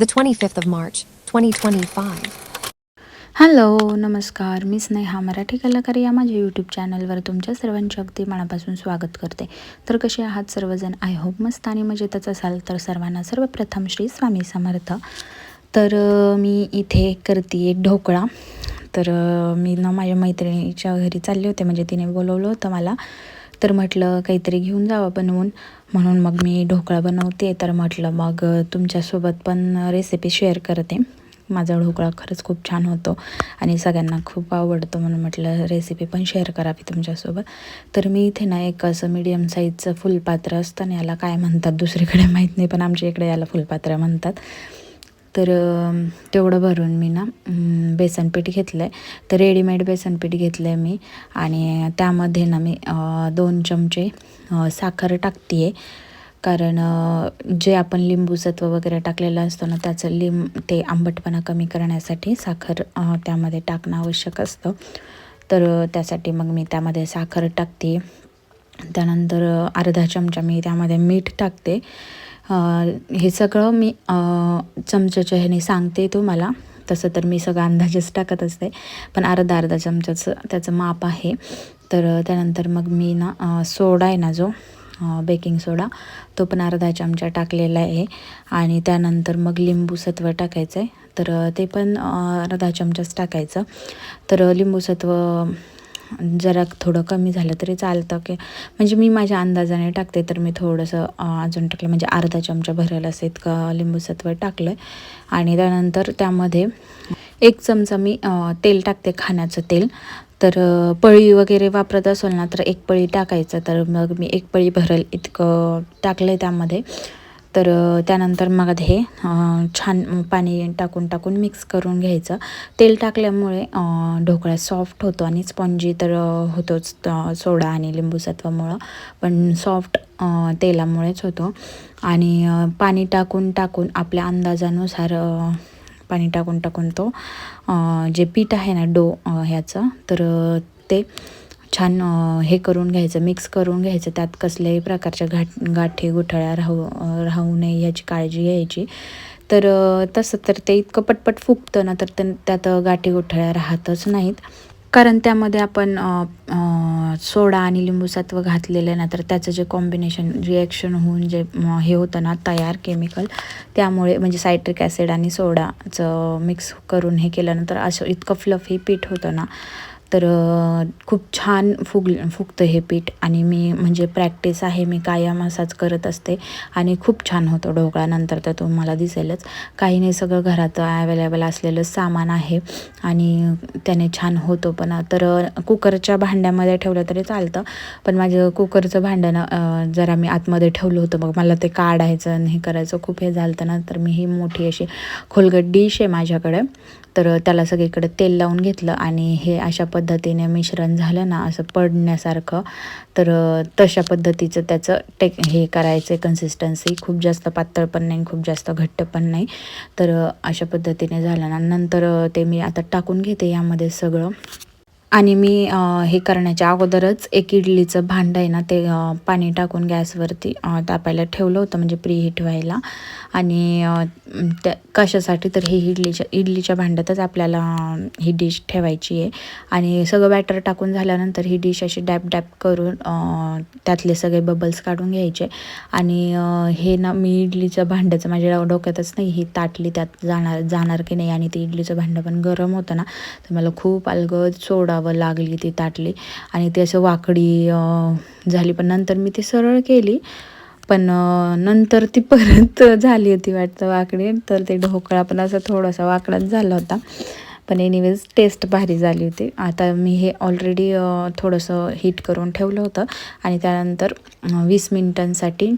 the 25th of March, 2025. Hello नमस्कार. मी स्नेहा मराठी कलाकार या माझ्या यूट्यूब चॅनलवर तुमच्या सर्वांचे अगदी मनापासून स्वागत करते. तर कसे आहात सर्वजण? आय होप मस्त आणि मजेतच असाल. तर सर्वांना सर्वप्रथम श्री स्वामी समर्थ. तर मी इथे करते ढोकळा. तर मी ना माझ्या मैत्रिणीच्या घरी चालले होते. म्हणजे तिने बोलवलं होतं मला. तर म्हटलं काहीतरी घेऊन जावं बनवून. म्हणून मग मी ढोकळा बनवते. तर म्हटलं मग तुमच्यासोबत पण रेसिपी शेअर करते. माझा ढोकळा खरंच खूप छान होतो आणि सगळ्यांना खूप आवडतो. म्हणून म्हटलं रेसिपी पण शेअर करावी तुमच्यासोबत. तर मी इथे ना एक असं मीडियम साईजचं फुलपात्र असतं आणि याला काय म्हणतात दुसरीकडे माहीत नाही पण आमच्या इकडे याला फुलपात्र म्हणतात. तर तेवढं भरून मी ना बेसनपीठ घेतलं आहे तर रेडीमेड बेसनपीठ घेतलं आहे मी. आणि त्यामध्ये ना मी दोन चमचे साखर टाकते आहे कारण जे आपण लिंबूसत्व वगैरे टाकलेलं असतो ना त्याचं लिंब ते आंबटपणा कमी करण्यासाठी साखर त्यामध्ये टाकणं आवश्यक असतं. तर त्यासाठी मग मी त्यामध्ये साखर टाकते त्यानंतर अर्धा चमचा मी त्यामध्ये मीठ टाकते. हे सगळं मी चमच्याच्या ह्याने सांगते तुम्हाला तसं तर मी सगळं अंदाजेच टाकत असते. पण अर्धा अर्धा चमच्याचं त्याचं माप आहे. तर त्यानंतर मग मी ना सोडा आहे ना जो बेकिंग सोडा तो पण अर्धा चमचा टाकलेला आहे. आणि त्यानंतर मग लिंबू सत्व टाकायचं आहे तर ते पण अर्धा चमचाच टाकायचं. तर लिंबू सत्व जरा थोडं कमी झालं तरी चालतं की म्हणजे मी माझ्या अंदाजाने टाकते तर मी थोडंसं अजून टाकलं म्हणजे अर्धा चमचा भरेल असं इतकं लिंबू सत्व टाकलं आहे आणि त्यानंतर त्यामध्ये एक चमचा मी तेल टाकते खाण्याचं तेल. तर पळी वगैरे वापरत असेल ना तर एक पळी टाकायचं. तर मग मी एक पळी भरेल इतकं टाकलं आहे त्यामध्ये. तर त्यानंतर मग हे छान पाणी टाकून टाकून मिक्स करून घ्यायचं. तेल टाकल्यामुळे ढोकळा सॉफ्ट होतो आणि स्पॉन्जी तर होतोच सोडा आणि लिंबूसत्वामुळं. पण सॉफ्ट तेलामुळेच होतो. आणि पाणी टाकून टाकून आपल्या अंदाजानुसार पाणी टाकून टाकून तो जे पीठ आहे ना डो ह्याचं तर ते छान हे करून घ्यायचं मिक्स करून घ्यायचं त्यात कसल्याही प्रकारच्या घाट गाठी गुठळ्या राहू राहू नये याची काळजी घ्यायची. तर तसं तर ते इतकं पटपट फुगतं ना तर त्यात गाठी गुठळ्या राहतच नाहीत. कारण त्यामध्ये आपण सोडा आणि लिंबू सत्व घातलेलं आहे ना तर त्याचं जे कॉम्बिनेशन रिॲक्शन होऊन जे हे होतं ना तयार केमिकल त्यामुळे म्हणजे सायट्रिक ॲसिड आणि सोडाचं मिक्स करून हे केल्यानंतर असं इतकं फ्लफी पीठ होतं ना तर खूप छान फुग फुगतं हे पीठ आणि मी म्हणजे प्रॅक्टिस आहे मी कायम असाच करत असते आणि खूप छान होतो ढोकळा. नंतर तर तुम्हाला दिसेलच. काही नाही सगळं घरात अवेलेबल असलेलं सामान आहे आणि त्याने छान होतो पण. तर कुकरच्या भांड्यामध्ये ठेवलं तरी चालतं पण माझं कुकरचं भांडं जरा मी आतमध्ये ठेवलं होतं. मग मला ते काढायचं आणि हे करायचं खूप हे झालं ना तर मी ही मोठी अशी खोलगट डिश आहे माझ्याकडे. तर त्याला सगळीकडे तेल लावून घेतलं आणि हे अशा पद्धतीने मिश्रण झालं ना असं पडण्यासारखं. तर तशा पद्धतीचं त्याचं टेक हे करायचं आहे कन्सिस्टन्सी खूप जास्त पातळ पण नाही खूप जास्त घट्ट पण नाही. तर अशा पद्धतीने झालं ना नंतर ते मी आता टाकून घेते यामध्ये सगळं. आणि मी हे करण्याच्या अगोदरच एक इडलीचं भांडं आहे ना ते पाणी टाकून गॅसवरती तापायला ठेवलं होतं म्हणजे प्री हीट व्हायला. आणि त्या कशासाठी तर ही इडलीच्या इडलीच्या भांड्यातच आपल्याला ही डिश ठेवायची आहे. आणि सगळं बॅटर टाकून झाल्यानंतर ही डिश अशी डॅप डॅप करून त्यातले सगळे बबल्स काढून घ्यायचे. आणि हे ना मी इडलीचं भांड्याचं माझ्या डोक्यातच नाही ही ताटली त्यात जाणार जाणार की नाही आणि ते इडलीचं भांडं पण गरम होतं ना तर मला खूप अलगद सोडावं लागली ती ताटली. आणि ती असं वाकडी झाली. पण नंतर मी ती सरळ केली. पण नंतर ती परत झाली होती वाटतं वाकडी. तर ते ढोकळा पण असा थोडासा वाकडाच झाला होता. पण एनिवेज टेस्ट भारी झाली होती. आता मी हे ऑलरेडी थोडंसं हीट करून ठेवलं होतं. आणि त्यानंतर वीस मिनिटांसाठी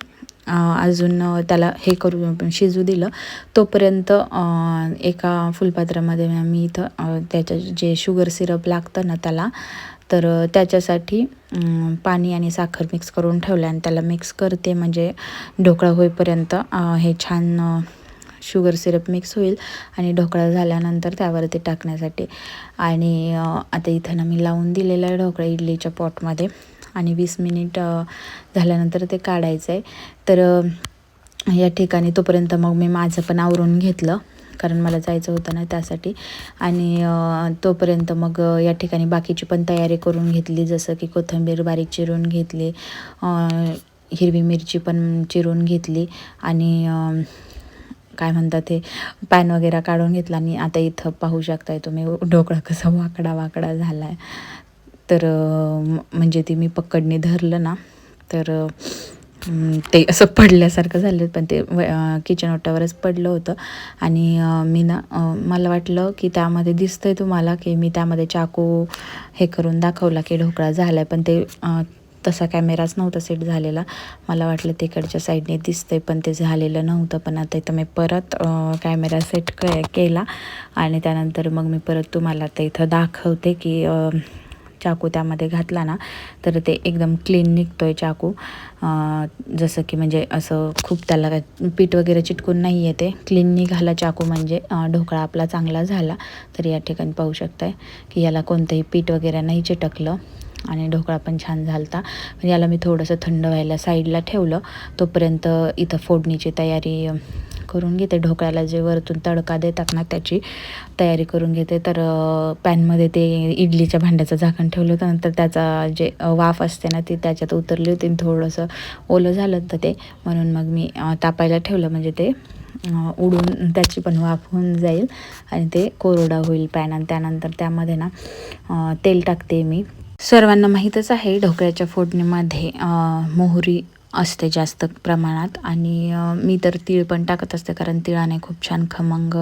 अजून त्याला हे करू शिजू दिलं. तोपर्यंत एका फुलपात्रामध्ये मी इथं त्याच्या जे शुगर सिरप लागतं ना त्याला तर त्याच्यासाठी पाणी आणि साखर मिक्स करून ठेवलं आणि त्याला मिक्स करते. म्हणजे ढोकळा होईपर्यंत हे छान शुगर सिरप मिक्स होईल आणि ढोकळा झाल्यानंतर त्यावरती टाकण्यासाठी. आणि आता इथं ना मी लावून दिलेलं आहे ढोकळा इडलीच्या पॉटमध्ये. आणि वीस मिनिट झाल्यानंतर ते काढायचं आहे तर या ठिकाणी तोपर्यंत मग मी माझं पण आवरून घेतलं कारण मला जायचं होतं ना त्यासाठी. आणि तोपर्यंत मग या ठिकाणी बाकीची पण तयारी करून घेतली जसं की कोथिंबीर बारीक चिरून घेतली हिरवी मिरची पण चिरून घेतली आणि काय म्हणतात ते पॅन वगैरे काढून घेतला. आणि आता इथं पाहू शकताय तुम्ही ढोकळा कसा वाकडा वाकडा झाला आहे तर म्हणजे ते मी पकडणी धरलं ना तर ते असं पडल्यासारखं झालं पण ते किचन ओट्यावरच पडलं होतं. आणि मी ना मला वाटलं की त्यामध्ये दिसतंय तुम्हाला की मी त्यामध्ये चाकू हे करून दाखवला की ढोकळा झाला आहे पण ते तसा कॅमेराच नव्हता सेट झालेला. मला वाटलं तिकडच्या साईडने दिसतंय पण ते झालेलं नव्हतं. पण आता इथं मी परत कॅमेरा सेट क केला. आणि त्यानंतर मग मी परत तुम्हाला आता इथं दाखवते की चाकू त्यामध्ये घातला ना तर ते एकदम क्लीन निघतो आहे चाकू जसं की म्हणजे असं खूप त्याला काय पीठ वगैरे चिटकून नाही येते. क्लीन निघाला चाकू म्हणजे ढोकळा आपला चांगला झाला तर या ठिकाणी पाहू शकताय की याला कोणतंही पीठ वगैरे नाही चिटकलं आणि ढोकळा पण छान झालता. याला मी थोडंसं थंड व्हायला साईडला ठेवलं. तोपर्यंत इथं फोडणीची तयारी करून घेते. ढोकळ्याला जे वरतून तडका देतात ना त्याची तयारी करून घेते. तर पॅनमध्ये ते इडलीच्या भांड्याचं झाकण ठेवलं होतं. नंतर त्याचा जे वाफ असते ना ती त्याच्यात उतरली होती. थोडंसं ओलं झालं होतं ते. म्हणून मग मी तापायला ठेवलं. म्हणजे ते उडून त्याची पण वाफ होऊन जाईल. आणि ते कोरडा होईल पॅन. आणि त्यानंतर त्यामध्ये ना तेल टाकते मी. सर्वांना माहीतच आहे ढोकळ्याच्या फोडणीमध्ये मोहरी असते जास्त प्रमाणात. आणि मी तर तीळ पण टाकत असते कारण तिळाने खूप छान खमंग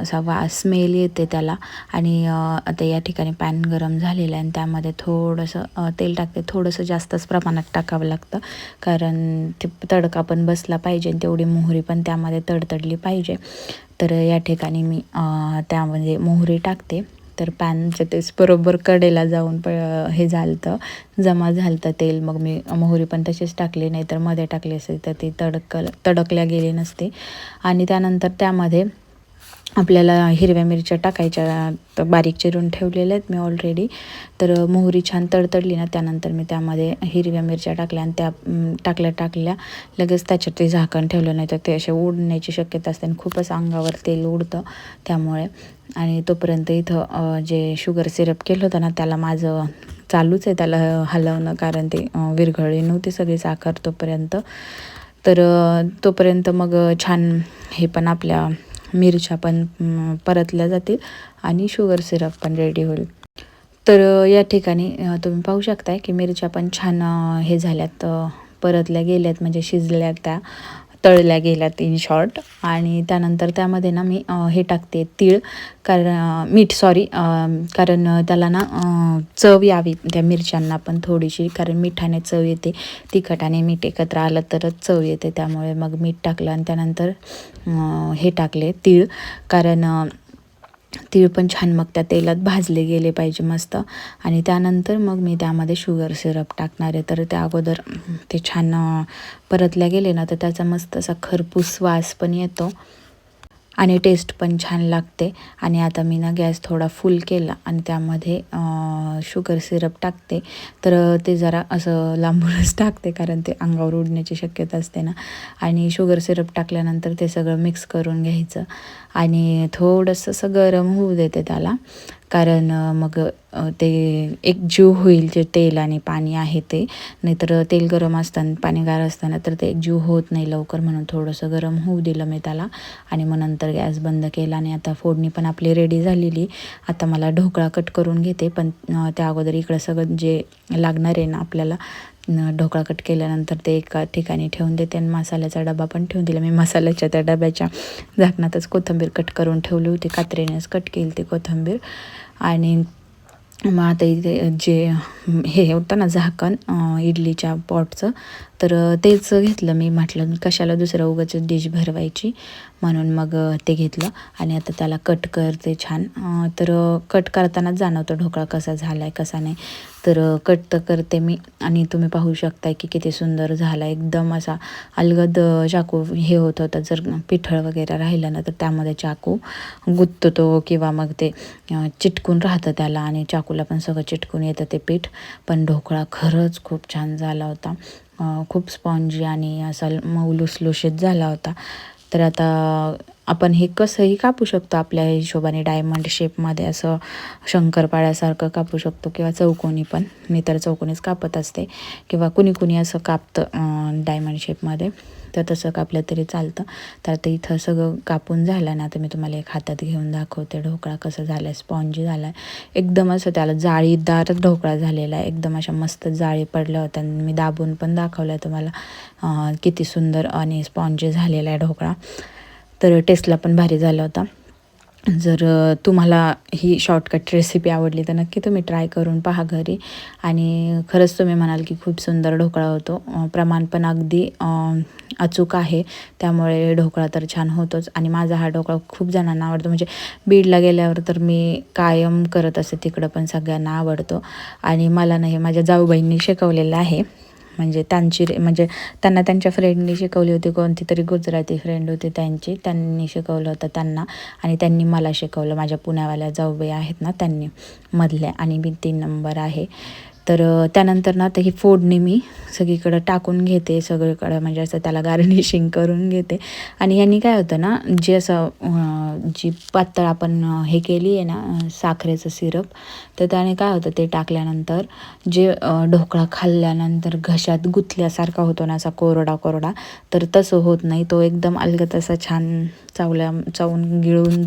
असा वा स्मेल येते त्याला. आणि आता या ठिकाणी पॅन गरम झालेलं आहे आणि त्यामध्ये थोडंसं तेल टाकते. थोडंसं जास्तच प्रमाणात टाकावं लागतं. कारण ते तडका पण बसला पाहिजे आणि तेवढी मोहरी पण त्यामध्ये तडतडली पाहिजे. तर या ठिकाणी मी त्यामध्ये मोहरी टाकते. तर पॅनच्या तेच बरोबर कडेला जाऊन प हे झालं जमा झालं तेल. मग मी मोहरी पण तशीच टाकली नाही तर मध्ये टाकली असते तर ती तडकल तडकल्या गेली नसते. आणि त्यानंतर त्यामध्ये आपल्याला हिरव्या मिरच्या टाकायच्या तर बारीक चिरून ठेवलेल्या आहेत मी ऑलरेडी तर मोहरी छान तडतडली ना त्यानंतर मी त्यामध्ये हिरव्या मिरच्या टाकल्या आणि त्या टाकल्या टाकल्या लगेच त्याच्यात ते झाकण ठेवलं. नाही तर ते असे उडण्याची शक्यता असते आणि खूपच अंगावर तेल उडतं त्यामुळे. आणि तोपर्यंत इथं जे शुगर सिरप केलं होतं ना त्याला माझं चालूच आहे त्याला हलवणं कारण ते विरघळली नव्हती सगळी साखर तोपर्यंत. तर तोपर्यंत मग छान हे पण आपल्या मिरच्या पण परतल्या जातील आणि शुगर सिरप पण रेडी होईल. तर या ठिकाणी तुम्ही पाहू शकताय की मिरच्या पण छान हे झाल्यात परतल्या गेल्यात म्हणजे शिजल्यात त्या. तळल्या गेल्यात इन शॉर्ट आणि त्यानंतर त्यामध्ये ना मी हे टाकते तीळ. कारण मीठ सॉरी कारण त्याला ना चव यावी त्या मिरच्यांना पण थोडीशी. कारण मिठाने चव येते तिखट आणि मीठ एकत्र आलं तरच चव येते. त्यामुळे मग मीठ टाकलं आणि त्यानंतर हे टाकले तीळ. कारण तीळ पण छान मग त्या तेलात भाजले गेले पाहिजे मस्त. आणि त्यानंतर मग मी त्यामध्ये शुगर सिरप टाकणार आहे. तर त्या अगोदर ते छान परतल्या गेले ना तर त्याचा मस्त असा खरपूस वास पण येतो. आणि टेस्ट पण छान लागते. आणि आता मी ना गॅस थोडा फुल केला आणि त्यामध्ये शुगर सिरप टाकते. तर ते जरा असं लांबूनच टाकते कारण ते अंगावर उडण्याची शक्यता असते ना. आणि शुगर सिरप टाकल्यानंतर ते सगळं मिक्स करून घ्यायचं. आणि थोडंसं असं गरम होऊ देते त्याला. कारण मग ते एक जीव होईल जे तेल आणि पाणी आहे ते. नाहीतर तेल गरम असताना पाणी गार असताना तर ते एक जीव होत नाही लवकर म्हणून थोडंसं गरम होऊ दिलं मी त्याला. आणि मग नंतर गॅस बंद केला आणि आता फोडणी पण आपली रेडी झालेली. आता मला ढोकळा कट करून घेते. पण त्या अगोदर इकडं सगळं जे लागणार आहे ना आपल्याला ढोकळा कट केल्यानंतर ते एका ठिकाणी ठेवून देते आणि मसाल्याचा डबा पण ठेवून दिला. मी मसाल्याच्या त्या डब्याच्या झाकणातच कोथिंबीर कट करून ठेवली होती. कात्रीनेच कट केली ती कोथिंबीर. आणि मग आता इथे जे हे होतं ना झाकण इडलीच्या पॉटचं तर तेच घेतलं मी. म्हटलं कशाला दुसरं उगाच डिश भरवायची? म्हणून मग ते घेतलं. आणि आता त्याला कट करते छान. तर कट करतानाच जाणवतं ढोकळा कसा झाला आहे कसा नाही. तर कट तर करते मी. आणि तुम्ही पाहू शकताय की किती सुंदर झाला एकदम असा अलगद चाकू हे होत होता. जर पिठळ वगैरे राहिलं ना तर त्यामध्ये चाकू गुंततो किंवा मग ते चिटकून राहतं त्याला. आणि चाकूला पण सगळं चिटकून येतं ते पीठ. पण ढोकळा खरंच खूप छान झाला होता. खूप स्पॉन्जी आणि असा मऊ लुसलुशीत झाला होता. तर आता आपण हे कसंही कापू शकतो आपल्या हिशोबाने डायमंड शेपमध्ये असं शंकरपाळ्यासारखं कापू शकतो किंवा चौकोनी पण. मी तर चौकोनीच कापत असते. किंवा कुणी कुणी असं कापतं डायमंड शेपमध्ये तर तसं कापलं तरी चालतं. तर आता इथं सगळं कापून झालं ना आता मी तुम्हाला एक हातात घेऊन दाखवते ढोकळा कसं झाला आहे स्पॉन्जी झाला आहे एकदम असं त्याला जाळीदार ढोकळा झालेला आहे. एकदम अशा मस्त जाळी पडल्या होत्या. आणि मी दाबून पण दाखवलं आहे तुम्हाला किती सुंदर आणि स्पॉन्जी झालेला आहे ढोकळा. तर टेस्टला पण भारी झाला होता. जर तुम्हाला ही शॉर्टकट रेसिपी आवडली तर नक्की तुम्ही ट्राय करून पहा घरी. आणि खरंच तुम्ही म्हणाल की खूप सुंदर ढोकळा होतो. प्रमाण पण अगदी अचूक आहे. त्यामुळे ढोकळा तर छान होतोच. आणि माझा हा ढोकळा खूप जणांना आवडतो. म्हणजे बीडला गेल्यावर तर मी कायम करत असते. तिकडं पण सगळ्यांना आवडतो. आणि मला नाही माझ्या जाऊबाईंनी शिकवलेलं आहे. म्हणजे त्यांची रे- म्हणजे त्यांना त्यांच्या फ्रेंडनी शिकवली होती कोणती तरी गुजराती फ्रेंड होती त्यांची. त्यांनी शिकवलं होतं त्यांना आणि त्यांनी मला शिकवलं. माझ्या पुण्यावाल्या जाऊबाई आहेत ना त्यांनी मधल्या आणि मी तीन नंबर आहे. तर त्यानंतर ना आता ही फोडणी मी सगळीकडं टाकून घेते सगळीकडं म्हणजे असं त्याला गार्निशिंग करून घेते. आणि यांनी काय होतं ना जे असं जी पातळ आपण हे केली आहे ना साखरेचं सिरप तर त्याने काय होतं ते टाकल्यानंतर जे ढोकळा खाल्ल्यानंतर घशात गुंतल्यासारखा होतो ना असा कोरडा कोरडा तर तसं होत नाही. तो एकदम अलगत असा छान चावल्या चावून गिळून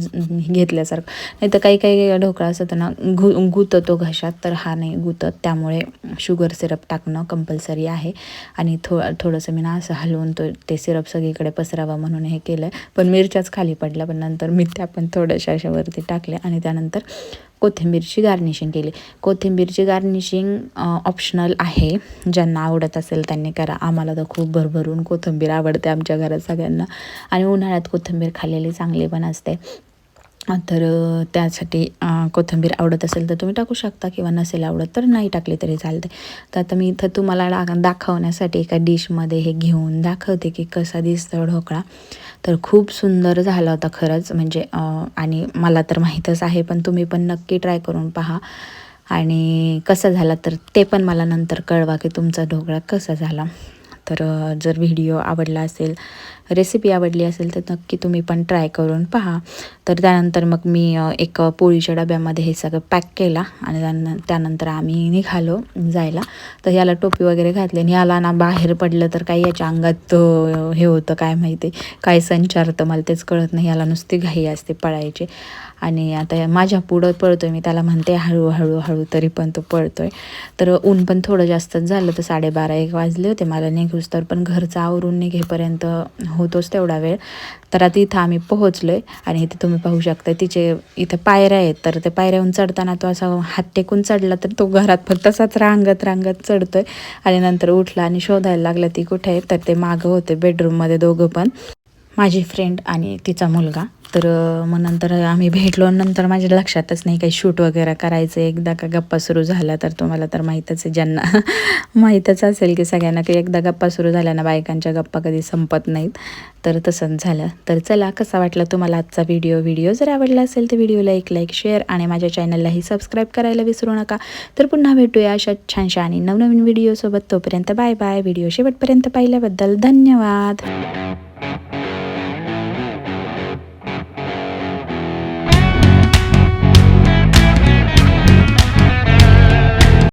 घेतल्यासारखं. नाही तर काही काही ढोकळा असतो ना घु गुततो घशात तर हा नाही गुतत. त्यामुळे शुगर सिरप टाकणं कंपल्सरी आहे. आणि थो थोडंसं मी ना असं हलवून तो ते सिरप सगळीकडे पसरावा म्हणून हे केलं पण मिरच्याच खाली पडल्या पण नंतर मी त्या पण थोड्याशा अशा वरती टाकल्या आणि त्यानंतर कोथिंबीरची गार्निशिंग केली. कोथिंबीरची गार्निशिंग ऑप्शनल आहे. ज्यांना आवडत असेल त्यांनी करा. आम्हाला तर खूप भरभरून कोथिंबीर आवडते आमच्या घरात सगळ्यांना. आणि उन्हाळ्यात कोथिंबीर खाल्लेली चांगली पण असते. तर त्यासाठी कोथिंबीर आवडत असेल तर तुम्ही टाकू शकता किंवा नसेल आवडत तर नाही टाकली तरी चालते तर आता मी इथं तुम्हाला डा दाखवण्यासाठी एका डिशमध्ये हे घेऊन दाखवते की कसा दिसतो ढोकळा. तर खूप सुंदर झाला होता खरंच म्हणजे आणि मला तर माहीतच आहे पण तुम्ही पण नक्की ट्राय करून पहा. आणि कसा झाला तर ते पण मला नंतर कळवा की तुमचा ढोकळा कसा झाला. तर जर व्हिडिओ आवडला असेल रेसिपी आवडली असेल तर नक्की तुम्ही पण ट्राय करून पहा. तर त्यानंतर मग मी एक पोळीच्या डब्यामध्ये हे सगळं पॅक केला आणि त्यान त्यानंतर आम्ही निघालो जायला. तर याला टोपी वगैरे घातली आणि याला ना बाहेर पडलं तर काही याच्या अंगात हे होतं काय माहिती? काय संचारतं मला तेच कळत नाही. याला नुसती घाई असते पळायची. आणि आता माझ्या पुढं पळतोय मी. त्याला म्हणते हळूहळू हळू तरी पण तो पळतोय. तर ऊन पण थोडं जास्तच झालं तर साडेबारा एक वाजले होते. मला निघूस तर पण घरचं आवरून निघेपर्यंत होतोच तेवढा वेळ. तर आता इथं आम्ही पोहोचलो आहे आणि इथे तुम्ही पाहू शकता तिचे इथे पायऱ्या आहेत. तर ते पायऱ्याहून चढताना तो असा हात टेकून चढला तर तो घरात पण तसाच रांगत रांगत चढतोय. आणि नंतर उठला आणि शोधायला लागला ती कुठे आहे? तर ते मागं होते बेडरूममध्ये दोघं पण. माझी फ्रेंड आणि तिचा मुलगा. तर मग नंतर आम्ही भेटलो नंतर माझ्या लक्षातच नाही काही शूट वगैरे करायचं एकदा का गप्पा सुरू झाला तर तुम्हाला तर माहीतच आहे ज्यांना माहीतच असेल की सगळ्यांना की एकदा गप्पा सुरू झाल्या ना बायकांच्या गप्पा कधी संपत नाहीत. तर तसंच झालं. तर चला कसा वाटला तुम्हाला आजचा व्हिडिओ व्हिडिओ जर आवडला असेल तर व्हिडिओला एक लाईक शेअर आणि माझ्या चॅनललाही सबस्क्राईब करायला विसरू नका. तर पुन्हा भेटूया अशा छानशा आणि नवनवीन व्हिडिओसोबत तोपर्यंत बाय बाय व्हिडिओ शेवटपर्यंत पाहिल्याबद्दल धन्यवाद.